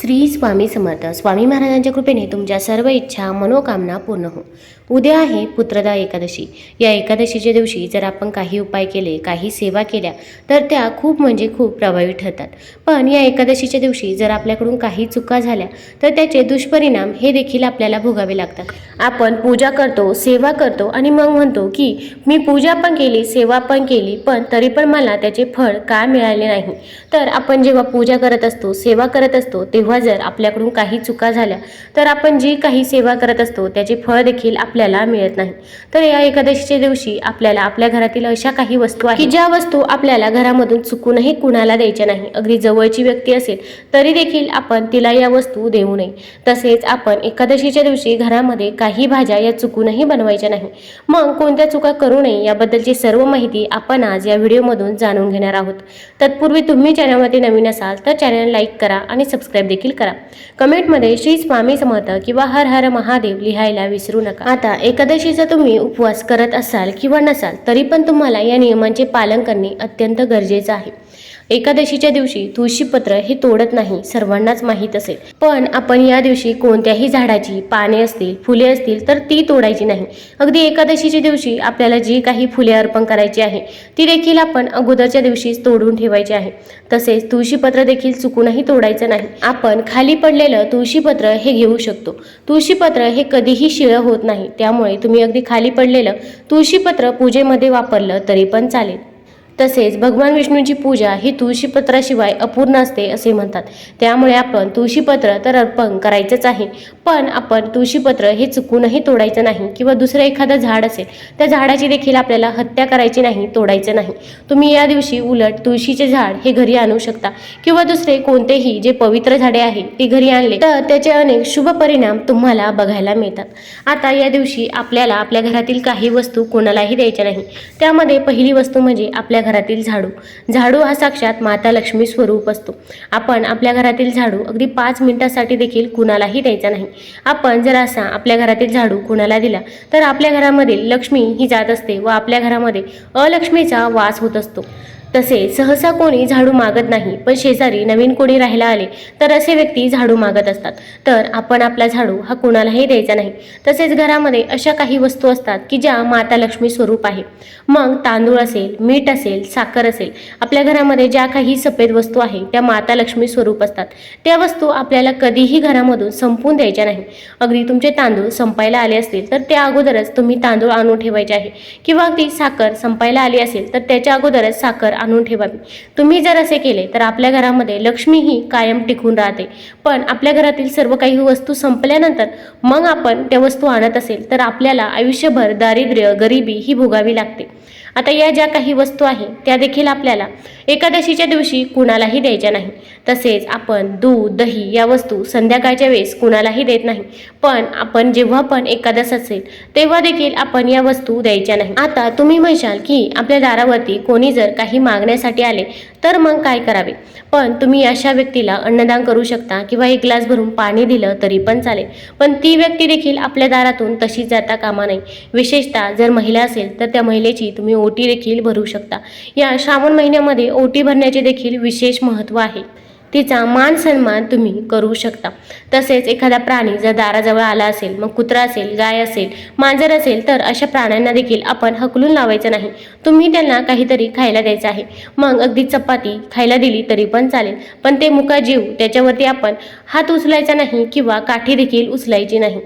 श्री स्वामी समर्थ. स्वामी महाराजांच्या कृपेने तुमच्या सर्व इच्छा मनोकामना पूर्ण हो. उद्या आहे पुत्रदा एकादशी. या एकादशीच्या दिवशी जर आपण काही उपाय केले काही सेवा केल्या तर त्या खूप म्हणजे खूप प्रभावी ठरतात. पण या एकादशीच्या दिवशी जर आपल्याकडून काही चुका झाल्या तर त्याचे दुष्परिणाम हे देखील आपल्याला भोगावे लागतात. आपण पूजा करतो सेवा करतो आणि मग म्हणतो की मी पूजा पण केली सेवा पण केली पण तरी पण मला त्याचे फळ का मिळाले नाही? तर आपण जेव्हा पूजा करत असतो सेवा करत असतो तेव्हा जर आपल्याकडून काही चुका झाल्या तर आपण जी काही सेवा करत असतो त्याचे फळ देखील आपल्याला मिळत नाही. तर या एकादशीच्या दिवशी आपल्याला आपल्या घरातील अशा काही वस्तू आहेत की ज्या वस्तू आपल्याला घरामधून चुकूनही कुणाला द्यायच्या नाही अगदी जवळची व्यक्ती असेल तरी देखील आपण तिला या वस्तू देऊ नये. तसेच आपण एकादशीच्या दिवशी घरामध्ये काही भाज्या या चुकूनही बनवायच्या नाही. मग कोणत्या चुका करू नये याबद्दलची सर्व माहिती आपण आज या व्हिडिओमधून जाणून घेणार आहोत. तत्पूर्वी तुम्ही चॅनलमध्ये नवीन असाल तर चॅनल लाईक करा आणि सबस्क्राईब देखील करा. कमेंटमध्ये श्री स्वामी समर्थ किंवा हर हर महादेव लिहायला विसरू नका. आता एकादशीचा तुम्ही उपवास करत असाल किंवा नसाल तरी पण तुम्हाला या नियमांचे पालन करणे अत्यंत गरजेचं आहे. एकादशीच्या दिवशी तुळशीपत्र हे तोडत नाही सर्वांनाच माहीत असेल. पण आपण या दिवशी कोणत्याही झाडाची पाने असतील फुले असतील तर ती तोडायची नाही. अगदी एकादशीच्या दिवशी आपल्याला जी काही फुले अर्पण करायची आहे ती देखील आपण अगोदरच्या दिवशीच तोडून ठेवायची आहे. तसेच तुळशीपत्र देखील चुकूनही तोडायचं नाही. आपण खाली पडलेलं तुळशीपत्र हे घेऊ शकतो. तुळशीपत्र हे कधीही शिळं होत नाही त्यामुळे तुम्ही अगदी खाली पडलेलं तुळशीपत्र पूजेमध्ये वापरलं तरी पण चालेल. तसेच भगवान विष्णूंची पूजा ही तुळशीपत्राशिवाय अपूर्ण असते असे म्हणतात. त्यामुळे आपण तुळशीपत्र तर अर्पण करायचंच आहे. पण आपण तुळशीपत्र हे चुकूनही तोडायचं नाही किंवा दुसरं एखादं झाड असेल त्या झाडाची देखील आपल्याला हत्या करायची नाही तोडायचं नाही. तुम्ही या दिवशी उलट तुळशीचे झाड हे घरी आणू शकता. किंवा दुसरे कोणतेही जे पवित्र झाडे आहे ते घरी आणले तर त्याचे अनेक शुभ परिणाम तुम्हाला बघायला मिळतात. आता या दिवशी आपल्याला आपल्या घरातील काही वस्तू कोणालाही द्यायच्या नाही. त्यामध्ये पहिली वस्तू म्हणजे आपल्या घरातील झाडू. झाडू हा साक्षात माता लक्ष्मी स्वरूप असतो. आपण आपल्या घरातील झाडू अगदी पाच मिनिटासाठी देखील कुणालाही द्यायचा नाही. आपण जर असा आपल्या घरातील झाडू कुणाला दिला तर आपल्या घरामधील लक्ष्मी ही जात असते व आपल्या घरामध्ये अलक्ष्मीचा वास होत असतो. तसे सहसा कोणी झाडू मागत नाही पण शेजारी नवीन कोणी राहायला आले तर असे व्यक्ती झाडू मागत असतात. तर आपण आपला झाडू हा कोणालाही द्यायचा नाही. तसेच घरामध्ये अशा काही वस्तू असतात की ज्या माता लक्ष्मी स्वरूप आहे. मग तांदूळ असेल मीठ असेल साखर असेल आपल्या घरामध्ये ज्या काही सफेद वस्तू आहे त्या माता लक्ष्मी स्वरूप असतात. त्या वस्तू आपल्याला कधीही घरामधून संपून द्यायच्या नाही. अगदी तुमचे तांदूळ संपायला आले असतील तर त्या अगोदरच तुम्ही तांदूळ आणून ठेवायचे आहे. किंवा अगदी साखर संपायला आली असेल तर त्याच्या अगोदरच साखर आणून ठेवावी. तुम्ही जर असे केले तर आपल्या घरामध्ये लक्ष्मी ही कायम टिकून राहते. पण आपल्या घरातील सर्व काही वस्तू संपल्यानंतर मग आपण त्या वस्तू आणत असेल तर आपल्याला आयुष्यभर दारिद्र्य गरिबी ही भोगावी लागते. आता या ज्या काही वस्तू आहे त्या देखील आपल्याला एकादशीच्या दिवशी कुणालाही द्यायच्या नाही. तसेच आपण दूध दही या वस्तू संध्याकाळच्या वेळेस कुणालाही देत नाही. पण आपण जेव्हा पण एकादश असेल तेव्हा देखील आपण या वस्तू द्यायच्या नाही. आता तुम्ही म्हणशाल की आपल्या दारावरती कोणी जर काही मागण्यासाठी आले तर मग काय करावे? पण तुम्ही अशा व्यक्तीला अन्नदान करू शकता किंवा एक ग्लास भरून पाणी दिलं तरी पण चालेल. पण ती व्यक्ती देखील आपल्या दारातून तशीच जाता कामा नाही विशेषतः जर महिला असेल तर त्या महिलेची तुम्ही ओटी देखील भरू शकता. या श्रावण महिन्यामध्ये ओटी भरण्याचे देखील विशेष महत्त्व आहे. तिचा मान सन्मान तुम्ही करू शकता. तसेच एखादा प्राणी जर दाराजवळ आला असेल मग कुत्रा असेल गाय असेल मांजर असेल तर अशा प्राण्यांना देखील आपण हकलून लावायचं नाही. तुम्ही त्यांना काहीतरी खायला द्यायचं आहे. मग अगदी चपाती खायला दिली तरी पण चालेल. पण ते मुका जीव त्याच्यावरती आपण हात उचलायचा नाही किंवा काठी देखील उचलायची नाही.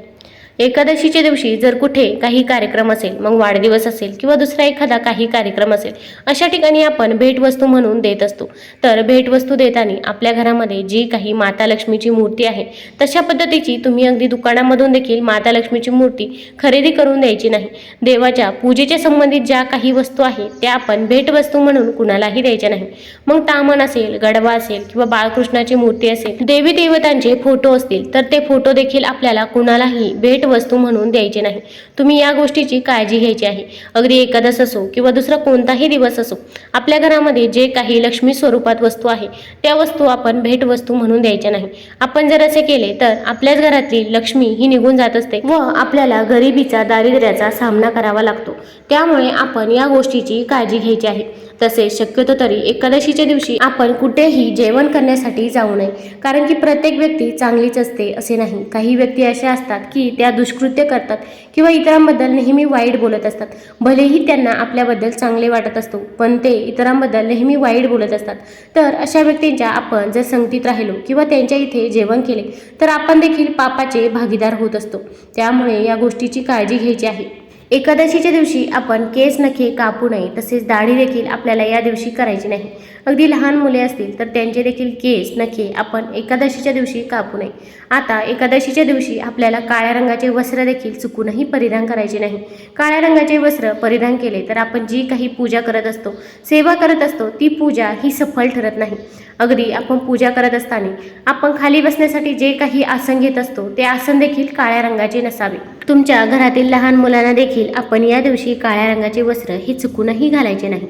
एकादशीच्या दिवशी जर कुठे काही कार्यक्रम असेल मग वाढदिवस असेल किंवा दुसरा एखादा काही कार्यक्रम असेल अशा ठिकाणी आपण भेटवस्तू म्हणून देत असतो. तर भेटवस्तू देताना आपल्या घरामध्ये जी काही माता लक्ष्मीची मूर्ती आहे तशा पद्धतीची तुम्ही अगदी दुकानामधून देखील माता लक्ष्मीची मूर्ती खरेदी करून द्यायची नाही. देवाच्या पूजेच्या संबंधित ज्या काही वस्तू आहे त्या आपण भेटवस्तू म्हणून कुणालाही द्यायच्या नाही. मग तामण असेल गडवा असेल किंवा बाळकृष्णाची मूर्ती असेल देवी देवतांचे फोटो असतील तर ते फोटो देखील आपल्याला कुणालाही भेट भेटवस्तू म्हणून द्यायचे नाही. तुम्ही या गोष्टीची काळजी घ्यायची आहे. अगदी एकादश असो किंवा दुसरा कोणताही दिवस असो आपल्या घरामध्ये जे काही लक्ष्मी स्वरूपात वस्तू आहे त्या वस्तू आपण भेटवस्तू म्हणून द्यायच्या नाही. आपण जर असे केले तर आपल्याच घरातली लक्ष्मी ही निघून जात असते व आपल्याला गरिबीचा दारिद्र्याचा सामना करावा लागतो. त्यामुळे आपण या गोष्टीची काळजी घ्यायची आहे. तसेच शक्यतो तरी एकादशीच्या दिवशी आपण कुठेही जेवण करण्यासाठी जाऊ नये. कारण की प्रत्येक व्यक्ती चांगलीच असते असे नाही. काही व्यक्ती अशा असतात की त्या दुष्कृत्य करतात किंवा इतरांबद्दल नेहमी वाईट बोलत असतात. भलेही त्यांना आपल्याबद्दल चांगले वाटत असतो पण ते इतरांबद्दल नेहमी वाईट बोलत असतात. तर अशा व्यक्तींच्या आपण जर संगतीत राहिलो किंवा त्यांच्या इथे जेवण केले तर आपण देखील पापाचे भागीदार होत असतो. त्यामुळे या गोष्टीची काळजी घ्यायची आहे. एकादशीच्या दिवशी आपण केस नखे कापू नये तसेच दाढी देखील आपल्याला या दिवशी करायची नाही. अगदी लहान मुले असतील तर त्यांचे देखील केस नखे आपण एकादशीच्या दिवशी कापू नये. आता एकादशीच्या दिवशी आपल्याला काळ्या रंगाचे वस्त्र देखील चुकूनही परिधान करायचे नाही. काळ्या रंगाचे वस्त्र परिधान केले तर आपण जी काही पूजा करत असतो सेवा करत असतो ती पूजा ही सफल ठरत नाही. अगदी आपण पूजा करत असताना आपण खाली बसण्यासाठी जे काही आसन घेत असतो ते आसन देखील काळ्या रंगाचे नसावे. तुमच्या घरातील लहान मुलांना देखील आपण या दिवशी काळ्या रंगाचे वस्त्र हे चुकूनही घालायचे नाही.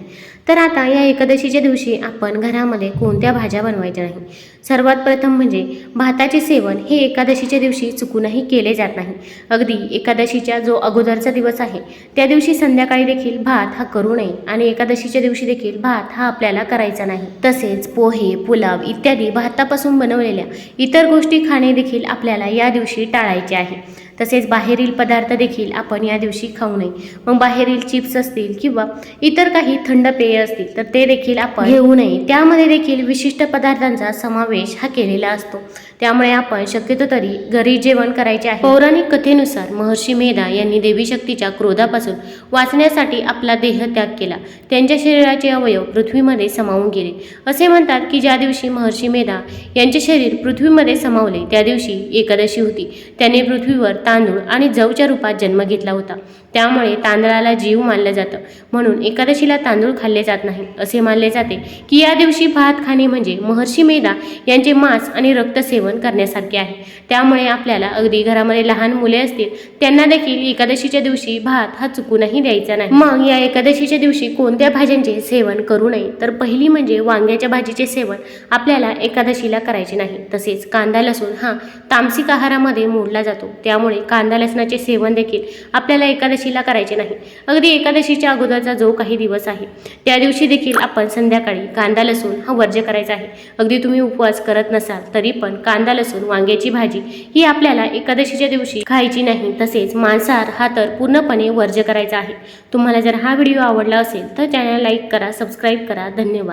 तर आता या एकादशीच्या दिवशी आपण घरामध्ये कोणत्या भाज्या बनवायच्या नाही? सर्वात प्रथम म्हणजे भाताचे सेवन हे एकादशीच्या दिवशी चुकूनही केले जात नाही. अगदी एकादशीच्या जो अगोदरचा दिवस आहे त्या दिवशी संध्याकाळी देखील भात हा करू नये आणि एकादशीच्या दिवशी देखील भात हा आपल्याला करायचा नाही. तसेच पोहे पुलाव इत्यादी भातापासून बनवलेल्या इतर गोष्टी खाणे देखील आपल्याला या दिवशी टाळायचे आहे. तसेच बाहेरील पदार्थ देखील आपण या दिवशी खाऊ नये. मग बाहेरील चिप्स असतील किंवा इतर काही थंड पेय असतील तर ते देखील आपण घेऊ नये. त्यामध्ये देखील विशिष्ट पदार्थांचा समावेश हा केलेला असतो. त्यामुळे आपण शक्यतो तरी घरी जेवण करायचे आहे. पौराणिक कथेनुसार महर्षी मेधा यांनी देवी शक्तीच्या क्रोधापासून वाचण्यासाठी आपला देह त्याग केला. त्यांच्या शरीराचे अवयव पृथ्वीमध्ये समावून गेले. असे म्हणतात की ज्या दिवशी महर्षी मेधा यांचे शरीर पृथ्वीमध्ये समावले त्या दिवशी एकादशी होती. त्याने पृथ्वीवर तांदूळ आणि जवच्या रूपात जन्म घेतला होता. त्यामुळे तांदळाला जीव मानलं जातं. म्हणून एकादशीला तांदूळ खाल्ले जात नाही. असे मानले जाते की या दिवशी भात खाणे म्हणजे महर्षी मेधा यांचे मांस आणि रक्त सेवन करण्यासारखे आहे. त्यामुळे आपल्याला अगदी घरामध्ये लहान मुले असतील त्यांना देखील एकादशीच्या दिवशी भात हा चुकूनही द्यायचा नाही. मग या एकादशीच्या दिवशी कोणत्या भाज्यांचे सेवन करू नये? तर पहिली म्हणजे वांग्याच्या भाजीचे सेवन आपल्याला एकादशीला करायचे नाही. तसेच कांदा लसूण हा तामसिक आहारामध्ये मोडला जातो. त्यामुळे कांदा लसणाचे सेवन देखील आपल्याला एकादशीला करायचे नाही. अगदी एकादशीच्या अगोदरचा जो काही दिवस आहे त्या दिवशी देखील आपण संध्याकाळी कांदा लसूण हा वर्ज्य करायचा आहे. अगदी तुम्ही उपवास करत नसाल तरी पण कांदा लसूण वांग्याची भाजी ही आपल्याला एकादशीच्या दिवशी खायची नाही तसेच मांसाहार हा तर पूर्णपणे वर्ज्य करायचा आहे. तुम्हाला जर हा व्हिडिओ आवडला असेल तर चॅनल लाईक करा सबस्क्राईब करा. धन्यवाद.